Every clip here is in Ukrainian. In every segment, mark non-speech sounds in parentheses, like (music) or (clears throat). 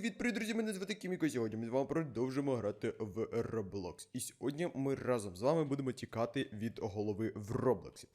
Привіт, привіт, друзі! Мене звати Кіміко. Сьогодні ми з вами продовжимо грати в Roblox. І сьогодні ми разом з вами будемо тікати від голови в Роблоксі.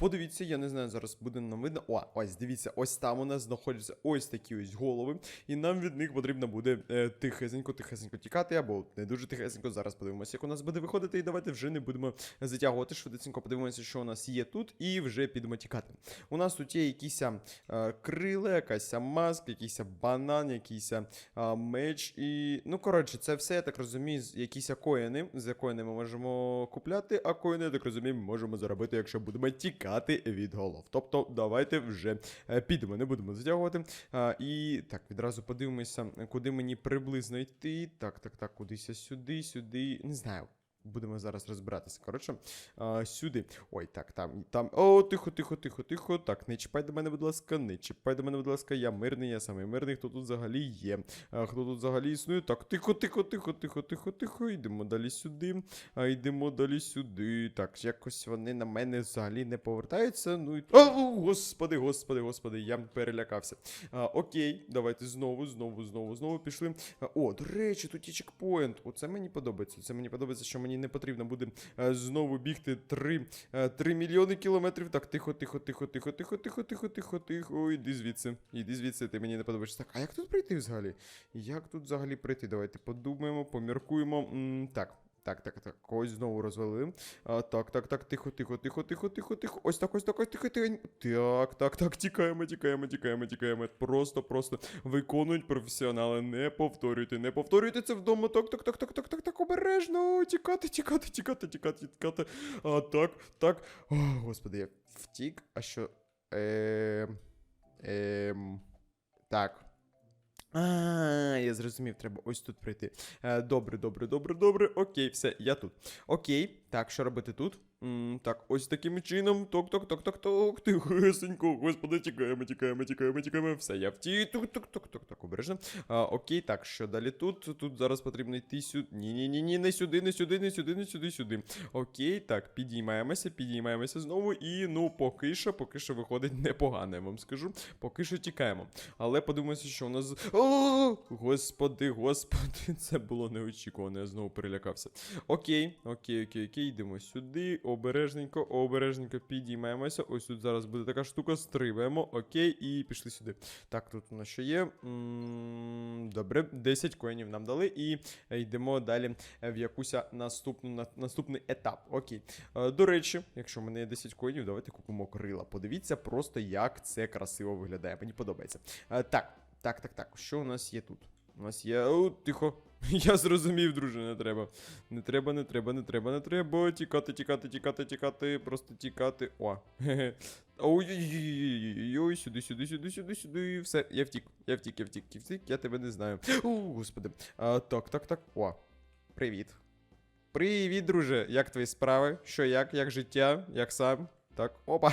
Подивіться, я не знаю, зараз буде нам видно. О, ось дивіться, ось там у нас знаходяться ось такі ось голови, і нам від них потрібно буде е, тихесенько, тихесенько тікати, або не дуже тихесенько. Зараз подивимося, як у нас буде виходити. І давайте вже не будемо затягувати швидесенько. Подивимося, що у нас є тут, і вже підемо тікати. У нас тут є якісь е, крила, якась маска, якийсь банан, якийсь а, меч і. Ну, коротше, це все, я так розумію, якісь коїни, з коїни ми можемо купляти, а коїни, я так розумію, ми можемо заробити, якщо будемо тікати від голов. Тобто, давайте вже е, підемо, не будемо затягувати. А, і так, відразу подивимося, куди мені приблизно йти. Так, так, так, кудись сюди, сюди. Не знаю. Будемо зараз розбиратися. Коротше, а, сюди. Ой, так, там, там. О, тихо, тихо, тихо, тихо. Так, не чіпай до мене, будь ласка, не чіпай до мене, будь ласка, я мирний, я самий мирний, хто тут взагалі є. А, хто тут взагалі існує? Так, тихо, тихо, тихо, тихо, тихо, тихо. Йдемо далі сюди. А йдемо далі сюди. Так, якось вони на мене взагалі не повертаються. Ну і. О, господи, господи, господи, я перелякався. А, окей, давайте знову, знову, знову, знову пішли. О, до речі, тут є чекпоінт. Оце мені подобається. Це мені подобається, що мені не потрібно буде е, знову бігти 3, 3 мільйони кілометрів. Так, тихо, тихо, тихо, тихо, тихо, тихо, тихо, тихо, тихо. Іди звідси. Іди звідси, ти мені не подобаєшся. Так, а як тут прийти взагалі? Як тут взагалі прийти? Давайте подумаємо, поміркуємо. М, так. Так, так, так, ось знову розвалили. А, так, так, так, тихо, тихо, тихо, тихо, тихо, тихо. Ось так, ось так, ось тихо, тихо. Так, так, так, тікаємо, тікаємо, тікаємо, тікаємо. Просто, просто виконують професіонали. Не повторюйте, не повторюйте це вдома. Так, так, так, так, так, так, так, обережно. Тікати, тікати, тікати, тікати, тікати. А, так, так. О, господи, я втік. А що? Ем. Ем. Так. А, я зрозумів, треба ось тут прийти. Е, добре, добре, добре, добре. Окей, все, я тут. Окей, так, що робити тут? Так, ось таким чином. Ток, ток, ток, ток, ток. Тихесенько. Господи, тікаємо, тікаємо, тікаємо, тікаємо. Все, я втік. Тук, тук, тук, тук, так, обережно. А, окей, так, що далі тут? Тут зараз потрібно йти сюди. Ні, ні, ні, ні, не сюди, не сюди, не сюди, не сюди, сюди. Окей, так, підіймаємося, підіймаємося знову. І ну, поки що, поки що виходить непогано, я вам скажу. Поки що тікаємо. Але подивимося, що у нас. О, господи, господи, (laughs) це було неочікувано, я знову перелякався. Окей, окей, окей, окей, йдемо сюди. Обережненько, обережненько підіймаємося. Ось тут зараз буде така штука, стрибаємо, окей, і пішли сюди. Так, тут у нас що є? Добре, 10 коїнів нам дали, і йдемо далі в якусь наступну, на, наступний етап. Окей. Е, До речі, якщо в мене є 10 коїнів, давайте купимо крила. Подивіться просто, як це красиво виглядає. Мені подобається. Е, Так, так, так, так. Що у нас є тут? У нас є. О, тихо. (laughs) Я зрозумів, друже, не треба. Не треба, не треба, не треба, не треба. Тікати, тікати, тікати, тікати, просто тікати. О. Хе-хе. Ой-ой-ой, сюди, сюди, сюди, сюди, сюди. Все, я втік, я втік, я втік, я втік, я тебе не знаю. О, господи. А, так, так, так. О. Привіт. Привіт, друже. Як твої справи? Що як? Як життя? Як сам? Так, опа.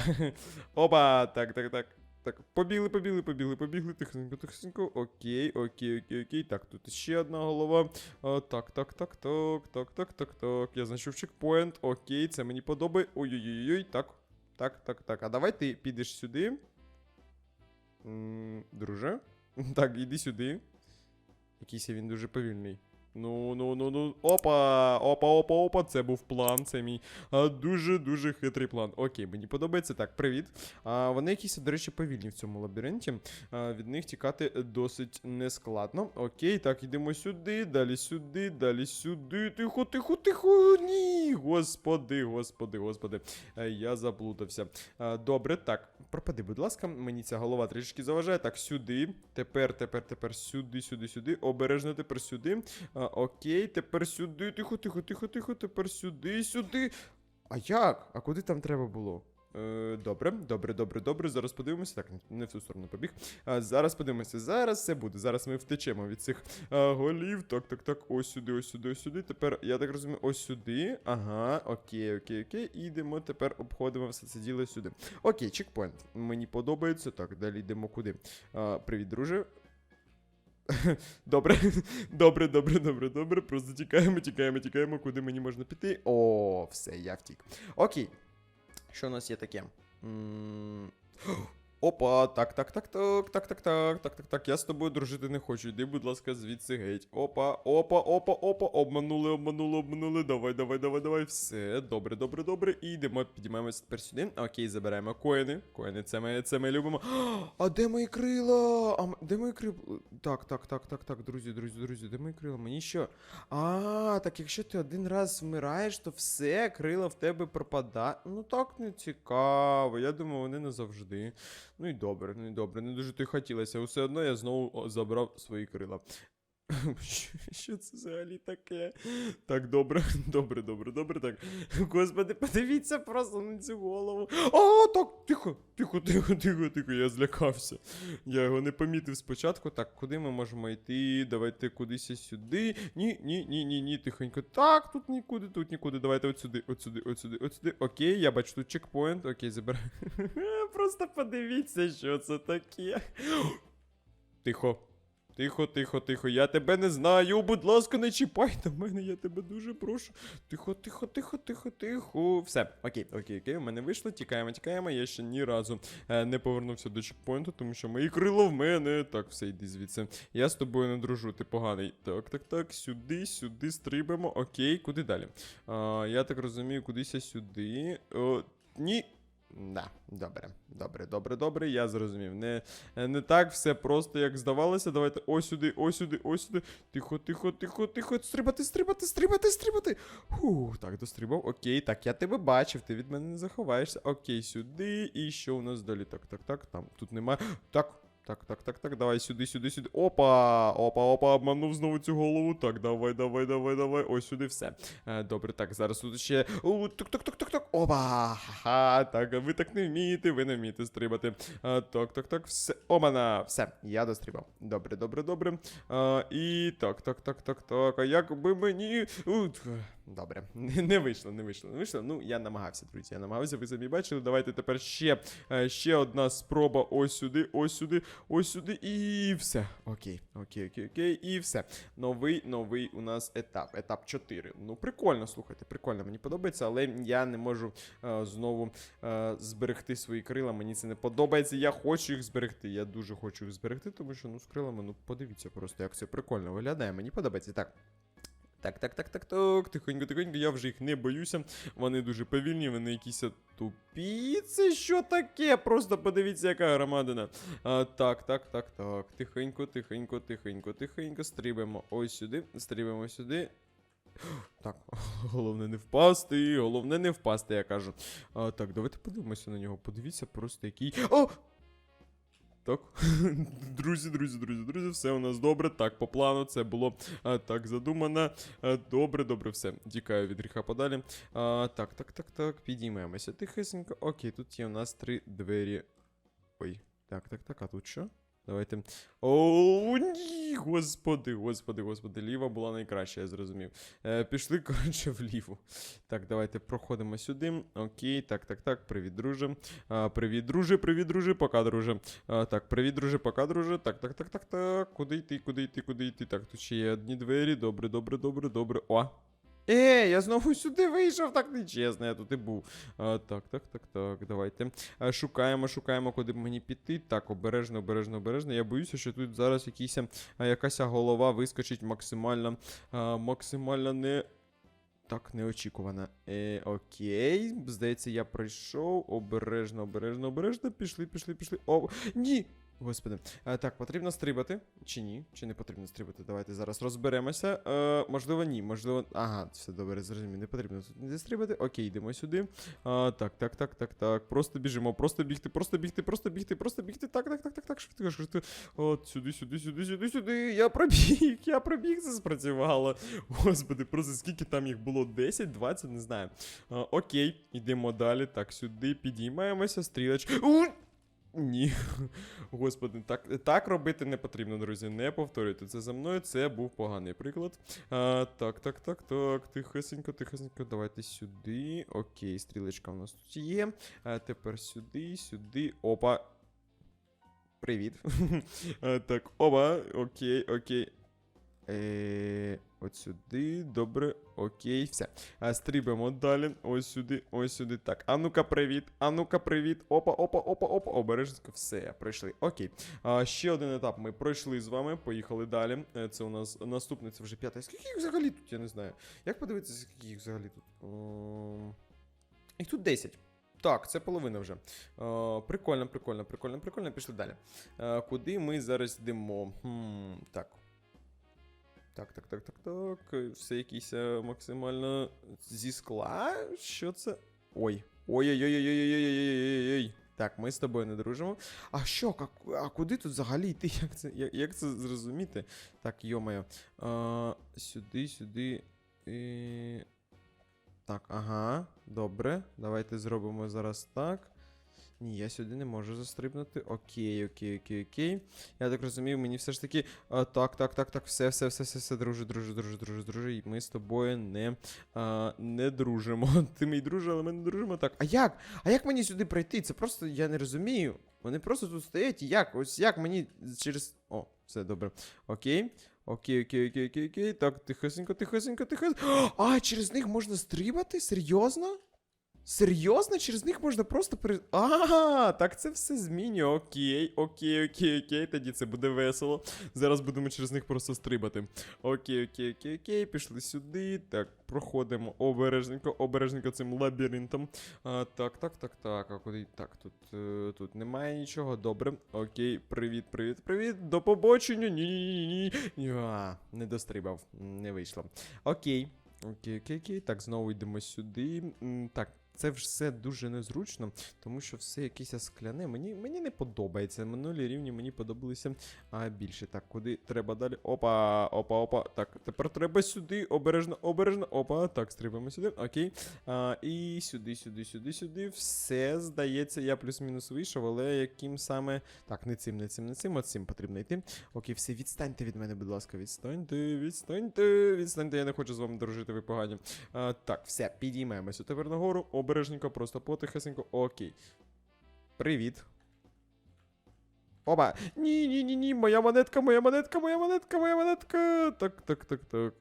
Опа. Так, так, так. Так, побігли, побігли, побігли, побігли. Тихенько, тихенько. Окей, окей, окей, окей. Так, тут ще одна голова. А, Так, так, так, так, так, так, так, так. Я знайшов чекпоінт. Окей, це мені подобає. Ой-ой-ой, так. Так, так, так. А давай ти підеш сюди. М -м, друже. (laughs) Так, іди сюди. Якийсь він дуже повільний. Ну, ну, ну, ну. Опа! Опа, опа, опа. Це був план. Це мій дуже-дуже хитрий план. Окей, мені подобається. Так, привіт. А, вони якісь, до речі, повільні в цьому лабіринті. А, від них тікати досить нескладно. Окей, так, йдемо сюди, далі сюди, далі сюди. Тихо, тихо, тихо. Ні. Господи, господи, господи. Е, Я заплутався. А, добре, так. Пропади, будь ласка, мені ця голова трішки заважає. Так, сюди. Тепер, тепер, тепер сюди, сюди, сюди. Обережно тепер сюди. А, окей, тепер сюди. Тихо, тихо, тихо, тихо. Тепер сюди, сюди. А як? А куди там треба було? Е, добре, добре, добре, добре. Зараз подивимося. Так, не в ту сторону побіг. А, зараз подивимося. Зараз все буде. Зараз ми втечемо від цих а, голів. Так, так, так. Ось сюди, ось сюди, ось сюди. Тепер, я так розумію, ось сюди. Ага, окей, окей, окей. І йдемо тепер обходимо все це діло сюди. Окей, чекпоінт. Мені подобається. Так, далі йдемо куди. А, привіт, друже. (laughs) Добре, добре, добре, добре, добре. Просто тікаємо, тікаємо, тікаємо, куди мені можна піти. О, все, я втік. Окей. Що у нас є таке? Опа, так, так, так, так, так, так, так, так, так, так. Я з тобою дружити не хочу. Йди, будь ласка, звідси геть. Опа, опа, опа, опа, обманули, обманули, обманули. Давай, давай, давай, давай. Все, добре, добре, добре. І йдемо, підіймаємося тепер сюди. Окей, забираємо коїни. Коїни, це ми, це ми любимо. А де мої крила? А де мої крила? Так, так, так, так, так, друзі, друзі, друзі, де мої крила? Мені що? А, так якщо ти один раз вмираєш, то все, крила в тебе пропадає. Ну так не цікаво. Я думаю, вони назавжди. Ну і добре, ну і добре. Не дуже то й хотілося. Все одно я знову забрав свої крила. (laughs) Що, це взагалі таке? Так, добре, (laughs) добре, добре, добре, так. Господи, подивіться просто на цю голову. А, так, тихо, тихо, тихо, тихо, тихо, я злякався. Я його не помітив спочатку. Так, куди ми можемо йти? Давайте кудись сюди. Ні, ні, ні, ні, ні, тихенько. Так, тут нікуди, тут нікуди. Давайте от сюди, от сюди, от сюди, от сюди. Окей, я бачу тут чекпоінт. Окей, забираю. (laughs) Просто подивіться, що це таке. Тихо. Тихо, тихо, тихо, я тебе не знаю. Будь ласка, не чіпай до мене, я тебе дуже прошу. Тихо, тихо, тихо, тихо, тихо. Все, окей, окей, окей, у мене вийшло. Тікаємо, тікаємо. Я ще ні разу е, не повернувся до чекпоінту, тому що мої крила в мене. Так, все, йди звідси. Я з тобою не дружу, ти поганий. Так, так, так, сюди, сюди стрибаємо. Окей, куди далі? А, я так розумію, кудись сюди. О, ні. Да, добре, добре, добре, добре, я зрозумів. Не, не так все просто, як здавалося. Давайте ось сюди, ось сюди, ось сюди. Тихо, тихо, тихо, тихо. Стрибати, стрибати, стрибати, стрибати. Фух, так, дострибав. Окей, так, я тебе бачив, ти від мене не заховаєшся. Окей, сюди. І що у нас далі? Так, так, так, там тут немає. Так. Так, так, так, так, давай сюди, сюди, сюди. Опа! Опа, опа, обманув знову цю голову. Так, давай, давай, давай, давай. Ось сюди все. Е, добре, так, зараз тут ще. О, тук, тук, тук, тук, тук. Опа! Ха-ха, так, ви так не вмієте, ви не вмієте стрибати. Так, так, так, все. Омана! Все, я дострибав. Добре, добре, добре. І так, так, так, так, так. А як би мені. Добре, (laughs) не, не вийшло, не вийшло, не вийшло. Ну, я намагався, друзі. Я намагався, ви самі бачили. Давайте тепер ще, е, ще одна спроба. Ось сюди, ось сюди, ось сюди. І все. Окей, окей, окей, окей. І все. Новий, новий у нас етап. Етап 4. Ну, прикольно, слухайте, прикольно, мені подобається, але я не можу е, знову е, зберегти свої крила. Мені це не подобається. Я хочу їх зберегти. Я дуже хочу їх зберегти, тому що ну з крилами, ну подивіться просто, як це прикольно виглядає. Мені подобається. Так. Так, так, так, так, так. Тихонько, тихонько, я вже їх не боюся. Вони дуже повільні, вони якісь тупі. Це що таке? Просто подивіться, яка громадина. А, так, так, так, так. Тихенько, тихенько, тихенько, тихенько. Стрибаємо ось сюди, стрибаємо сюди. Так, (laughs) головне не впасти, головне не впасти, я кажу. А, так, давайте подивимося на нього. Подивіться, просто який. О! Так, (laughs) друзі, друзі, друзі, друзі, все у нас добре. Так, по плану це було а, так задумано. А, добре, добре, все. Тікаю від гріха подалі. А, так, так, так, так. Підіймаємося тихесенько. Окей, тут є у нас три двері. Ой, так, так, так, а тут що? Давайте. О, ні, господи, господи, господи, ліва була найкраща, я зрозумів. Е, пішли, (laughs) коротше, вліво. Так, давайте проходимо сюди. Окей, так, так, так. Привіт, друже. А, привіт, друже, привіт, друже, пока, друже. А, так, привіт, друже, пока, друже. Так, так, так, так, так. Куди йти, куди йти, куди йти? Так, тут ще є одні двері. Добре, добре, добре, добре. О! Е, я знову сюди вийшов, так нечесно, я тут і був. А, так, так, так, так, давайте. А, шукаємо, шукаємо, куди б мені піти. Так, обережно, обережно, обережно. Я боюся, що тут зараз якісь, а, якась голова вискочить максимально, а, максимально не. Так, неочікувано. Е, окей. Здається, я пройшов. Обережно, обережно, обережно. Пішли, пішли, пішли. О, ні! Господи. А, так, потрібно стрибати. Чи ні? Чи не потрібно стрибати? Давайте зараз розберемося. Е, можливо, ні. Можливо. Ага, все добре, зрозумів. Не потрібно тут не стрибати. Окей, йдемо сюди. А, так, так, так, так, так. Просто біжимо, просто бігти, просто бігти, просто бігти, просто бігти. Так, так, так, так, так, швидко, швидко. От, сюди, сюди, сюди, сюди, сюди. Я пробіг, я пробіг, це спрацювало. Господи, просто скільки там їх було? 10, 20, не знаю. А, окей, йдемо далі. Так, сюди підіймаємося, стрілочка. У! Ні. (laughs) Господи, так, так робити не потрібно, друзі. Не повторюйте це за мною. Це був поганий приклад. А, так, так, так, так. Тихесенько, тихесенько. Давайте сюди. Окей, стрілочка у нас тут є. А, тепер сюди, сюди. Опа. Привіт. (laughs) а, так, опа. Окей, окей. Е, от сюди, добре, окей, все. А, стрибаємо далі. Ось сюди, ось сюди. Так. А ну-ка, привіт. А ну-ка, привіт. Опа, опа, опа, опа. Обережно. Все, пройшли. Окей. А, ще один етап ми пройшли з вами. Поїхали далі. Е, Це у нас наступний, це вже п'ятий. Скільки їх взагалі тут, я не знаю. Як подивитися, скільки їх взагалі тут? Ом, Їх тут 10. Так, це половина вже. Е, прикольно, прикольно, прикольно, прикольно. Пішли далі. Е, куди ми зараз йдемо? Хм, так. Так, так, так, так, так. Все якісь максимально зі скла. Що це? Ой. Ой-ой-ой-ой-ой-ой-ой-ой-ой. Так, ми з тобою не дружимо. А що, а куди тут взагалі йти? Як це, як, як це зрозуміти? Так, йомаю. Сюди, сюди. І... Так, ага, добре. Давайте зробимо зараз так. Ні, я сюди не можу застрибнути. Окей, окей, окей, окей. Я так розумію, мені все ж таки. А, так, так, так, так, все, все, все, все, все, друже, друже, друже, друже, друже. І ми з тобою не, а, не дружимо. (laughs) Ти мій друже, але ми не дружимо. Так. А як? А як мені сюди пройти? Це просто я не розумію. Вони просто тут стоять. і Як? Ось як мені через. О, все добре. Окей. Окей, окей, окей, окей, окей. Так, тихесенько, тихесенько, тихесенько. (gasps) А, через них можна стрибати? Серйозно? Серйозно? Через них можна просто пере. А, так це все змінює. Окей, окей, окей, окей. Тоді це буде весело. Зараз будемо через них просто стрибати. Окей, окей, окей, окей. Пішли сюди. Так, проходимо обережненько, обережненько цим лабіринтом. А, так, так, так, так. А куди? Так, тут, е, тут немає нічого. Добре. Окей, привіт, привіт, привіт. До побачення. Ні, ні, не дострибав, не вийшло. Окей. Окей, окей, окей. Так, знову йдемо сюди. Так, це все дуже незручно, тому що все якесь скляне. Мені, мені не подобається. Минулі рівні мені подобалися а, більше. Так, куди треба далі? Опа, опа, опа. Так, тепер треба сюди. Обережно, обережно. Опа. Так, стрибаємо сюди. Окей. А, і сюди, сюди, сюди, сюди. Все, здається, я плюс-мінус вийшов, але яким саме. Так, не цим, не цим, не цим, от цим потрібно йти. Окей, все, відстаньте від мене, будь ласка, відстаньте, відстаньте, відстаньте, я не хочу з вами дружити, ви погані. А, так, все, підіймаємося тепер нагору, обережненько, просто потихесенько. Окей. Привіт. Опа! Ні, ні, ні, ні, моя монетка, моя монетка, моя монетка, моя монетка. Так, так, так, так.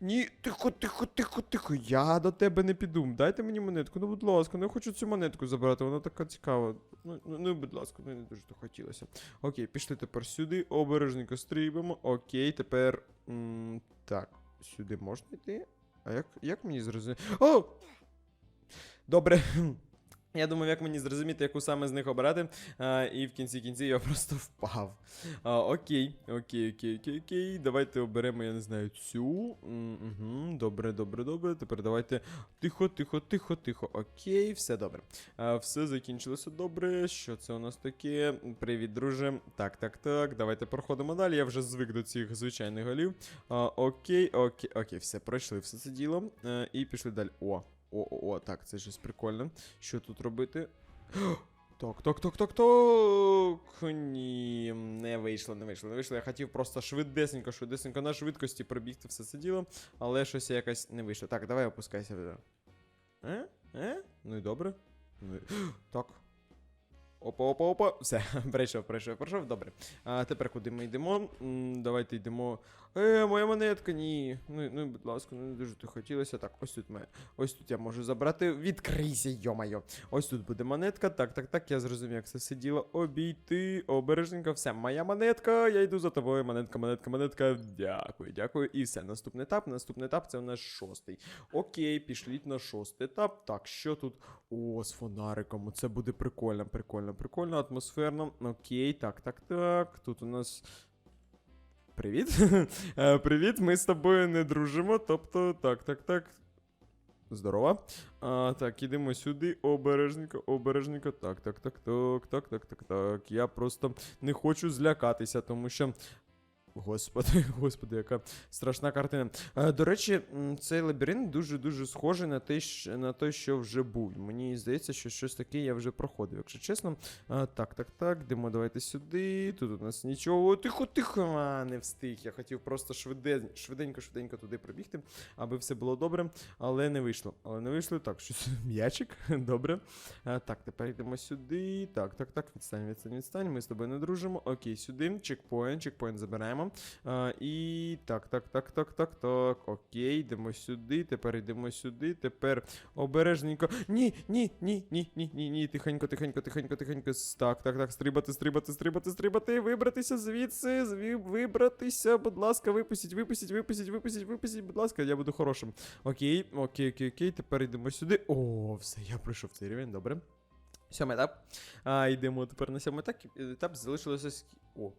Ні, тихо, тихо, тихо, тихо. Я до тебе не піду. Дайте мені монетку. Ну, будь ласка, не хочу цю монетку забрати, вона така цікава. Ну, ну, ну будь ласка, ну не дуже то хотілося. Окей, пішли тепер сюди, обережненько стрибаємо. Окей, тепер. М, так, сюди можна йти? А як, як мені зрозуміти? О! Добре. (clears throat) Я думав, як мені зрозуміти, яку саме з них обрати. А, і в кінці кінці я (laughs) просто впав. А, окей, окей, окей, окей, окей. Давайте оберемо, я не знаю, цю. Угу, добре, добре, добре. Тепер давайте. Тихо, тихо, тихо, тихо. Окей, все добре. А, все закінчилося добре. Що це у нас таке? Привіт, друже. Так, так, так. Давайте проходимо далі. Я вже звик до цих звичайних голів. А, окей, окей, окей, все, пройшли все це діло. А, і пішли далі. О. О, о, о, так, це щось прикольно. Що тут робити? (gasps) Так, так, так, так, так. Ні, не вийшло, не вийшло, не вийшло. Я хотів просто швидесенько, швидесенько на швидкості пробігти все це діло, але щось якось не вийшло. Так, давай опускайся. Е? Е? Ну і добре. Ну і... (gasps) Так. Опа, опа, опа. Все, (laughs) прийшов, прийшов, прийшов. Добре. А тепер куди ми йдемо? М, давайте йдемо. Е, моя монетка, ні. Ну, ну, будь ласка, ну дуже то хотілося. Так, ось тут моя. Ось тут я можу забрати. Відкрийся, йомайо. Ось тут буде монетка. Так, так, так, я зрозумів, як це все діло. Обійти, обережненько, все. Моя монетка, я йду за тобою. Монетка, монетка, монетка. Дякую, дякую. І все. Наступний етап. Наступний етап це у нас шостий. Окей, пішліть на шостий етап. Так, що тут? О, з фонариком. Це буде прикольно, прикольно, прикольно, атмосферно. Окей, так, так, так. Тут у нас. Привіт. (laughs) Е, Привіт, ми з тобою не дружимо. Тобто, так, так, так. Здорово. А, так, ідемо сюди. Обережненько, обережненько. Так, так, так, так, так, так, так, так. Я просто не хочу злякатися, тому що. Господи, (laughs) господи, яка страшна картина. Е, до речі, цей лабіринт дуже-дуже схожий на щ- на той, що вже був. Мені здається, що щось таке я вже проходив, якщо чесно. Так, так, так, йдемо давайте сюди. Тут у нас нічого. Тихо, тихо, а, не встиг. Я хотів просто швиде, швиденько, швиденько туди пробігти, аби все було добре, але не вийшло. Але не вийшло. Так, щось (laughs) м'ячик. (laughs) Добре. Так, тепер йдемо сюди. Так, так, так, відстань, відстань, відстань. Ми з тобою не дружимо. Окей, сюди. Чекпоінт, чекпоінт забираємо. А, і так, так, так, так, так, так. Окей, йдемо сюди, тепер йдемо сюди, тепер обережненько. Ні, ні, ні, ні, ні, ні, ні. Тихенько, тихенько, тихенько, тихенько. Так, так, так, стрибати, стрибати, стрибати, стрибати, вибратися звідси, зві... вибратися, будь ласка, випустіть, випустіть, випустіть, випустіть, випустіть, будь ласка, я буду хорошим. Окей, окей, окей, окей, тепер йдемо сюди. О, все, я пройшов цей рівень, добре. Сьомий етап. А, йдемо тепер на сьомий етап. Етап залишилося. О.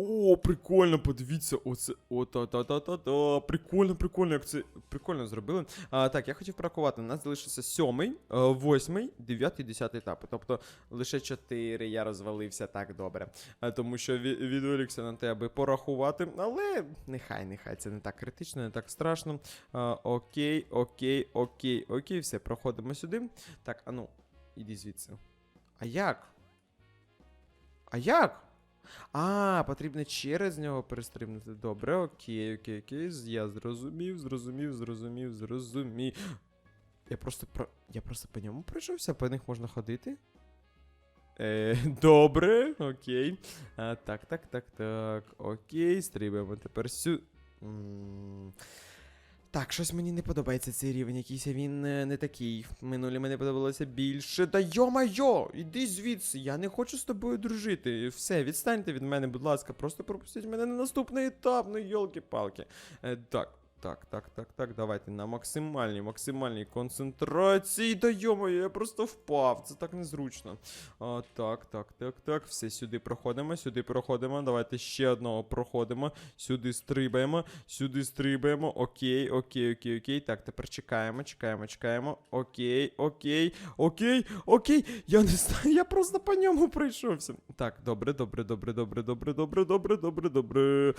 О, прикольно, подивіться, оце. О, та та та та та Прикольно, прикольно, як це прикольно зробили. А, так, я хотів порахувати. У нас залишився сьомий, е, восьмий, дев'ятий, десятий етапи. Тобто лише чотири я розвалився так добре. А, тому що ві- відволікся на те, аби порахувати. Але нехай, нехай, це не так критично, не так страшно. А, окей, окей, окей, окей, все, проходимо сюди. Так, а ну, іди звідси. А як? А як? А, потрібно через нього перестрибнути. Добре, окей, окей, окей. Я зрозумів, зрозумів, зрозумів, зрозумів. Я просто про. Я просто по ньому пройшовся, по них можна ходити. Е, добре, окей. А, так, так, так, так. Окей, стрибаємо тепер сю. М, Так, щось мені не подобається цей рівень, якийсь він не, не такий. Минулі мені подобалося більше. Та йо-майо! Іди звідси, я не хочу з тобою дружити. Все, відстаньте від мене, будь ласка, просто пропустіть мене на наступний етап, ну йолки-палки. Е, так. Так, так, так, так, давайте на максимальній, максимальній концентрації. Да йо я просто впав. Це так незручно. А, так, так, так, так. Все сюди проходимо, сюди проходимо. Давайте ще одного проходимо. Сюди стрибаємо, сюди стрибаємо. Окей, окей, окей, окей. Так, тепер чекаємо, чекаємо, чекаємо. Окей, окей, окей, окей. Я не знаю, я просто по ньому пройшовся. Так, добре, добре, добре, добре, добре, добре, добре, добре, добре.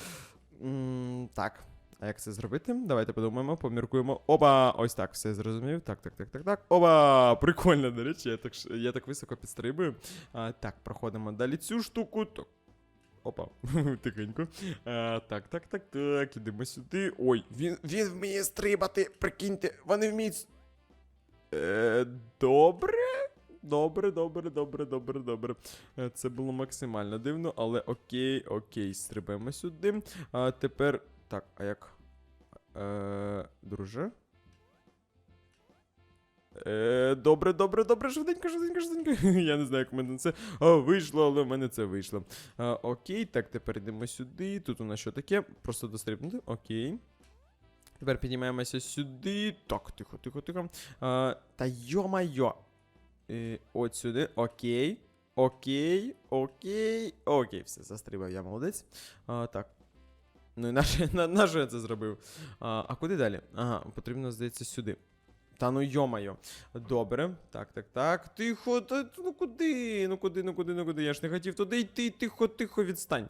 М, Так. А як це зробити? Давайте подумаємо, поміркуємо. Опа! Ось так, все зрозумів. Так, так, так, так, так. Опа! Прикольно, до речі, я так, я так високо підстрибую. А, так, проходимо далі цю штуку. Так. Опа, (laughs) тихенько. А, так, так, так, так, ідемо сюди. Ой, він, він вміє стрибати, прикиньте, вони вміють. Е, добре. Добре, добре, добре, добре, добре. Е, Це було максимально дивно, але окей, окей, стрибаємо сюди. А тепер. Так, а як. Е, друже? Е, добре, добре, добре, швиденько, швиденько, швиденько. (laughs) Я не знаю, як в мене це а, вийшло, але в мене це вийшло. А, окей, так, тепер йдемо сюди. Тут у нас що таке? Просто дострибнути. Окей. Тепер піднімаємося сюди. Так, тихо, тихо, тихо. А, та йо-майо. Е, от сюди. Окей. Окей, окей, окей, все, застрибав я молодець. А, так. Ну і на, що- на, на що я це зробив? А, а куди далі? Ага, потрібно, здається, сюди. Та ну йомайо. Добре. Так, так, так. Тихо, та, ну куди? Ну куди, ну куди, ну куди? Я ж не хотів туди йти. Тихо, тихо, відстань.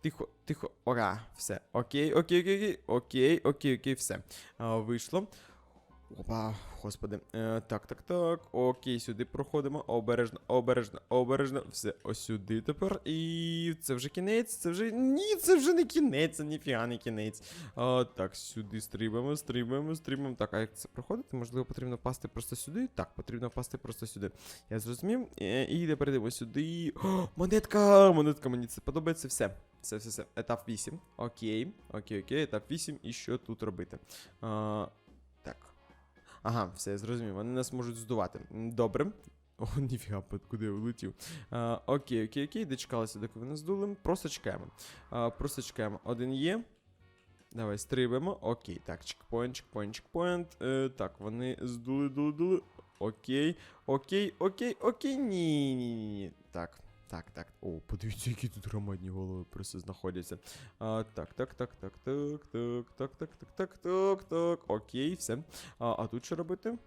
Тихо, тихо. Ора, все. Окей, окей, окей, окей, окей, окей, окей, все. А, вийшло. Опа, господи. Е, так, так, так. Окей, сюди проходимо. Обережно, обережно, обережно. Все, ось сюди тепер. І це вже кінець. Це вже. Ні, це вже не кінець, це ніфіга не кінець. А, так, сюди стрибаємо, стрибаємо, стрибаємо. Так, а як це проходити? Можливо, потрібно впасти просто сюди? Так, потрібно впасти просто сюди. Я зрозумів. Е, І тепер йдемо сюди. О, монетка! Монетка, мені це подобається. Все. Все, все, все. Етап 8. Окей. Окей, окей, етап 8. І що тут робити? А. Ага, все, я зрозумів. Вони нас можуть здувати. Добре. О, (laughs) ніфіга, куди я влетів. А, окей, окей, окей, дочекалися, доки вони здули. Просто чекаємо. А, просто чекаємо. Один є. Давай, стрибаємо. Окей, так, чекпоінт, чекпоінт, чекпоінт. Е, так, вони здули, дули, дули. Окей, окей, окей, окей. Ні, ні, ні. Так, так, так. О, подивіться, які тут громадні голови просто знаходяться. А, так, так, так, так, так, так, так, так, так, так, так, так. Окей, все. А, а тут що робити?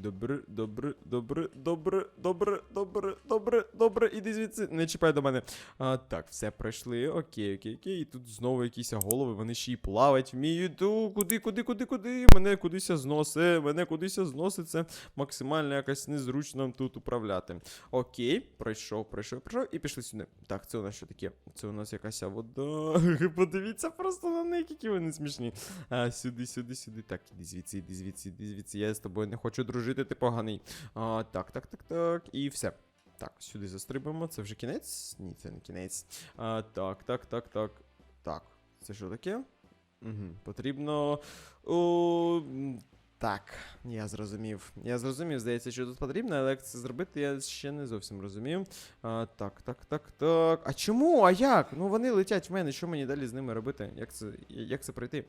Добре, добре, добре, добре, добре, добре, добре, добре, іди звідси, не чіпай до мене. А, так, все пройшли. Окей, окей, окей. І тут знову якісь голови, вони ще й плавать вміють. Куди, куди, куди, куди? Мене кудись зносить, мене кудись зносить. Це максимально якось незручно тут управляти. Окей, пройшов, пройшов, пройшов і пішли сюди. Так, це у нас що таке? Це у нас якась вода. (laughs) Подивіться просто на них, які вони смішні. А, сюди, сюди, сюди. Так, іди звідси, іди звідси, іди звідси. Я з тобою не хочу дружити, ти поганий. А, так, так, так, так. І все. Так, сюди застрибуємо. Це вже кінець? Ні, це не кінець. А, так, так, так, так. Так. Це що таке? Угу. Потрібно. О, так, я зрозумів. Я зрозумів, здається, що тут потрібно, але як це зробити, я ще не зовсім розумію. А, так, так, так, так. А чому? А як? Ну вони летять в мене. Що мені далі з ними робити? Як це, як це пройти?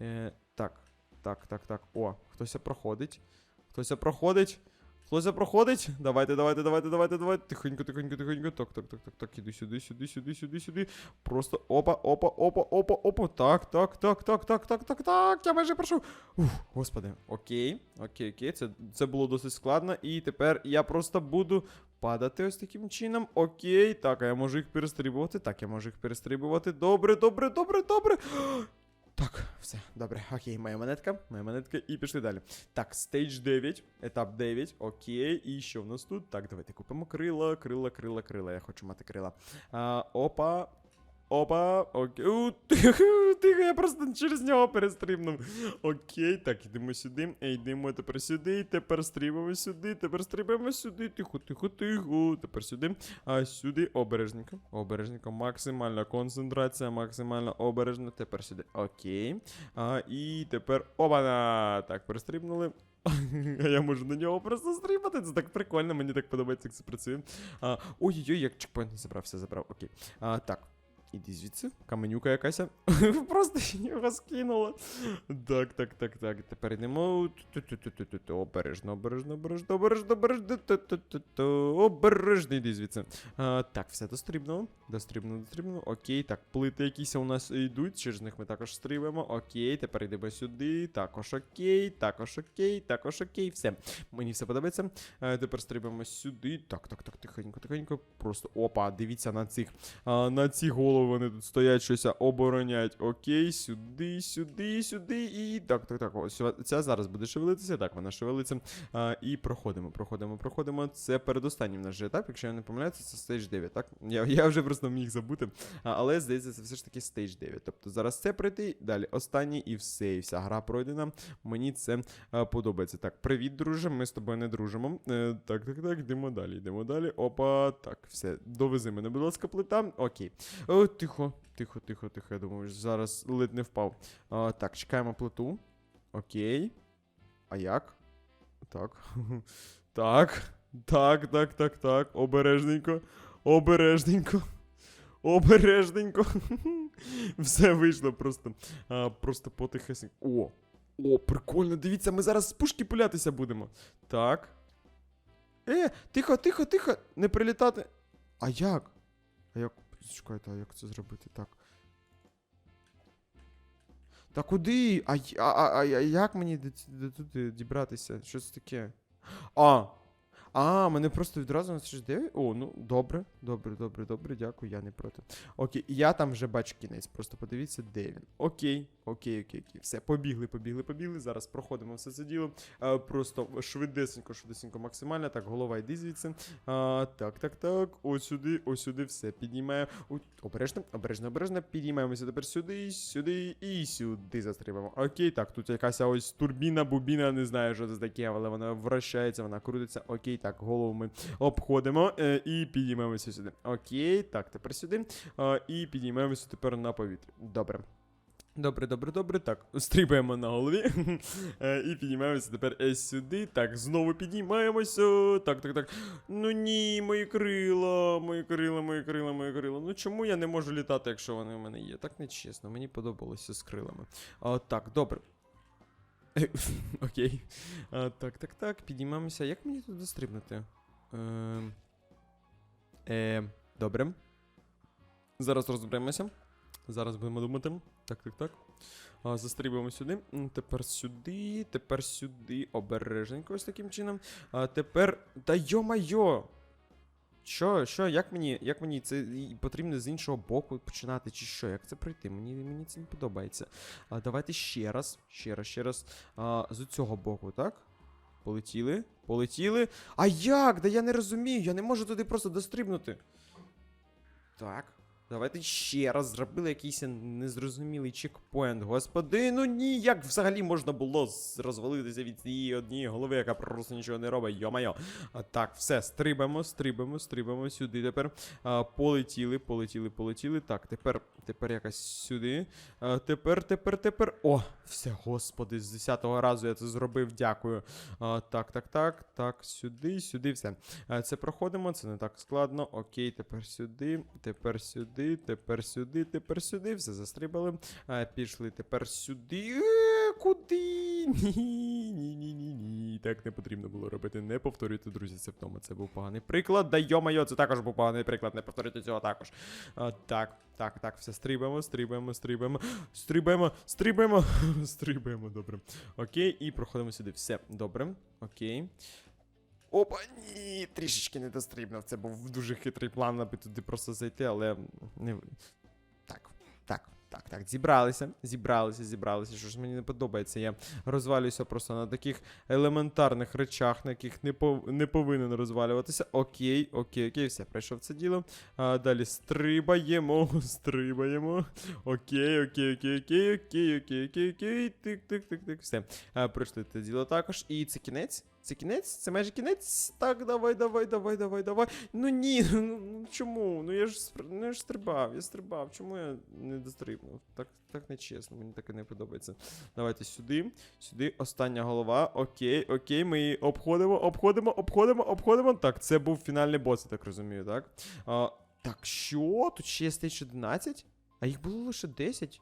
Е, так, так, так, так. О, хтось проходить. Хтось проходить. Хтось проходить. Давайте, давайте, давайте, давайте, давайте. Тихонько, тихонько, тихонько. Так, так, так, так, так. Іду сюди, сюди, сюди, сюди, сюди. Просто опа, опа, опа, опа, опа. Так, так, так, так, так, так, так, так. Я майже пройшов. Ух, господи. Окей, окей, окей. Це, це було досить складно. І тепер я просто буду падати ось таким чином. Окей. Так, а я можу їх перестрибувати. Так, я можу їх перестрибувати. Добре, добре, добре, добре. Так, все, добре, окей, моя монетка, моя монетка, і пішли далі. Так, стейдж 9, етап 9, окей, і що в нас тут? Так, давайте купимо крила, крила, крила, крила. Я хочу мати крила. А, опа. Опа, окей. У, тихо, (laughs) тихо, я просто через нього перестрибнув. Окей, так, йдемо сюди. е, Йдемо тепер сюди. Тепер стрибаємо сюди. Тепер стрибаємо сюди. Тихо, тихо, тихо. Тепер сюди. А сюди обережненько. Обережненько. Максимальна концентрація, максимально обережно. Тепер сюди. Окей. А, і тепер. Опана! Так, перестрибнули. (laughs) А я можу на нього просто стрибати. Це так прикольно, мені так подобається, як це працює. Ой-ой-ой, як чекпоінт не все забрав. Окей. А, так. Іди звідси, каменюка якась. (laughs) Просто його скинула. Так, так, так, так. Тепер йдемо. Обережно, обережно, обережно, обережно, обережно. Обережно йди звідси. Так, все дострібно. Дострібно, дострібно. Окей, так, плити якісь у нас йдуть. Через них ми також стрибаємо. Окей, тепер йдемо сюди. Також окей, також окей, також окей. Все. Мені все подобається. Тепер стрибаємо сюди. Так, так, так, тихенько, тихенько. Просто опа, дивіться на цих. На ці голови вони тут стоять, щось оборонять. Окей, сюди, сюди, сюди. І так, так, так. Ось ця зараз буде шевелитися. Так, вона шевелиться. А, і проходимо, проходимо, проходимо. Це передостанній наш же етап, якщо я не помиляюся, це стейдж 9, так? Я, (laughs) я вже просто міг забути. А, але здається, це все ж таки стейдж 9. Тобто зараз це пройти, далі останній і все, і вся гра пройдена. Мені це а, подобається. Так, привіт, друже. Ми з тобою не дружимо. Е, так, так, так, йдемо далі, йдемо далі. Опа, так, все. Довези мене, будь ласка, плита. Окей. Тихо, тихо, тихо, тихо. Я думаю, зараз ледь не впав. А, так, чекаємо плиту. Окей. А як? Так. (laughs) так. Так, так, так, так. Обережненько. Обережненько. (laughs) Обережненько. (laughs) Все вийшло просто. А, просто потихесенько. О! О, прикольно, дивіться, ми зараз з пушки пулятися будемо. Так. Е, тихо, тихо, тихо, не прилітати. А як? А як. Чекайте, а як це зробити? Так. Та куди? А, а, а, а, як мені до туди дібратися? Що це таке? А! А, мене просто відразу на 69? О, ну добре, добре, добре, добре, дякую, я не проти. Окей, я там вже бачу кінець, просто подивіться, де він. Окей, окей, окей, окей. Все, побігли, побігли, побігли. Зараз проходимо все це діло. А, просто швидесенько, швидесенько, максимально. Так, голова йди звідси. А, так, так, так. Ось сюди, ось сюди, все. Піднімаємо. Обережно, обережно, обережно. Піднімаємося тепер сюди, сюди і сюди застрибаємо. Окей, так, тут якась ось турбіна, бубіна, не знаю, що це таке, але вона вращається, вона крутиться. Окей, так, голову ми обходимо е, і підіймаємося сюди. Окей, так, тепер сюди. А, і підіймаємося тепер на повітря. Добре. Добре, добре, добре. Так, стрибаємо на голові. (laughs) Е, і піднімаємося тепер е, сюди. Так, знову піднімаємося. Так, так, так. Ну ні, мої крила, мої крила, мої крила, мої крила. Ну чому я не можу літати, якщо вони в мене є? Так нечесно, мені подобалося з крилами. А, так, добре. (laughs) Окей. А, так, так, так, підіймаємося. Як мені тут дострибнути? Е, е, добре. Зараз розберемося. Зараз будемо думати. Так, так, так. А, застрибуємо сюди. Тепер сюди, тепер сюди. Обережненько ось таким чином. А тепер. Та йо-майо! Що, що, як мені, як мені це потрібно з іншого боку починати, чи що? Як це пройти? Мені, мені це не подобається. А, давайте ще раз, ще раз, ще раз. А, з цього боку, так? Полетіли, полетіли. А як? Да я не розумію, я не можу туди просто дострибнути. Так. Давайте ще раз зробили якийсь незрозумілий чекпоінт. Господи, ну ні, як взагалі можна було розвалитися від цієї однієї голови, яка просто нічого не робить, йо-майо. Так, все, стрибаємо, стрибаємо, стрибаємо сюди тепер. А, полетіли, полетіли, полетіли. Так, тепер, тепер якось сюди. А, тепер, тепер, тепер. О, все, господи, з 10-го разу я це зробив, дякую. А, так, так, так, так, сюди, сюди, все. А, це проходимо, це не так складно. Окей, тепер сюди, тепер сюди, тепер сюди, тепер сюди. Все застрибали. А, пішли тепер сюди. Е, Куди? Ні, ні, ні, ні, ні. Так не потрібно було робити. Не повторюйте, друзі, це вдома. Це був поганий приклад. Да йо-майо, це також був поганий приклад. Не повторюйте цього також. А, так, так, так, все стрибаємо, стрибаємо, стрибаємо, стрибаємо, стрибаємо, (laughs) стрибаємо, добре. Окей, і проходимо сюди. Все, добре. Окей. Опа, ні, трішечки не дострибнув. Це був дуже хитрий план, аби туди просто зайти, але не. Так, так, так, так. Зібралися, зібралися, зібралися. Що ж мені не подобається. Я розвалююся просто на таких елементарних речах, на яких не, пов... не повинен розвалюватися. Окей, окей, окей, все, пройшов це діло. А, далі стрибаємо, (laughs) стрибаємо. Окей, окей, окей, окей, окей, окей, окей, окей. Тик, тик, тик, тик. Все. А, пройшли це діло також. І це кінець? Це кінець? Це майже кінець? Так, давай, давай, давай, давай, давай. Ну ні, (laughs) ну, ну чому? Ну я ж ну, я ж стрибав, я стрибав. Чому я не дострибнув? Так, так не чесно, мені таке не подобається. Давайте сюди, сюди, остання голова. Окей, окей, ми її обходимо, обходимо, обходимо, обходимо. Так, це був фінальний бос, я так розумію, так? А, так, що? Тут ще є стейдж 11? А їх було лише 10?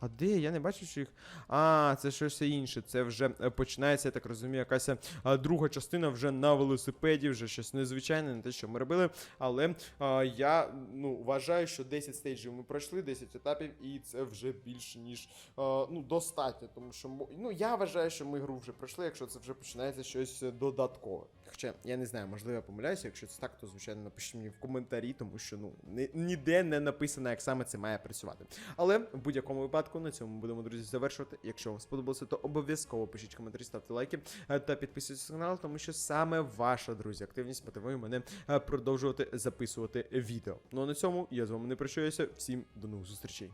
А де? Я не бачу, що їх. А, це щось інше. Це вже е, починається, я так розумію, якась е, друга частина вже на велосипеді, вже щось незвичайне, не те, що ми робили. Але а, я ну, вважаю, що 10 стейджів ми пройшли, 10 етапів, і це вже більше, ніж а, ну, достатньо. Тому що ну, я вважаю, що ми гру вже пройшли, якщо це вже починається щось е, додаткове. Хоча я не знаю, можливо, я помиляюся. Якщо це так, то звичайно напишіть мені в коментарі, тому що ну ніде не написано, як саме це має працювати. Але в будь-якому випадку на цьому будемо, друзі, завершувати. Якщо вам сподобалося, то обов'язково пишіть коментарі, ставте лайки е, та підписуйтесь на канал, тому що саме ваша, друзі, активність мотивує мене е, продовжувати записувати відео. Ну а на цьому я з вами не прощаюся. Всім до нових зустрічей.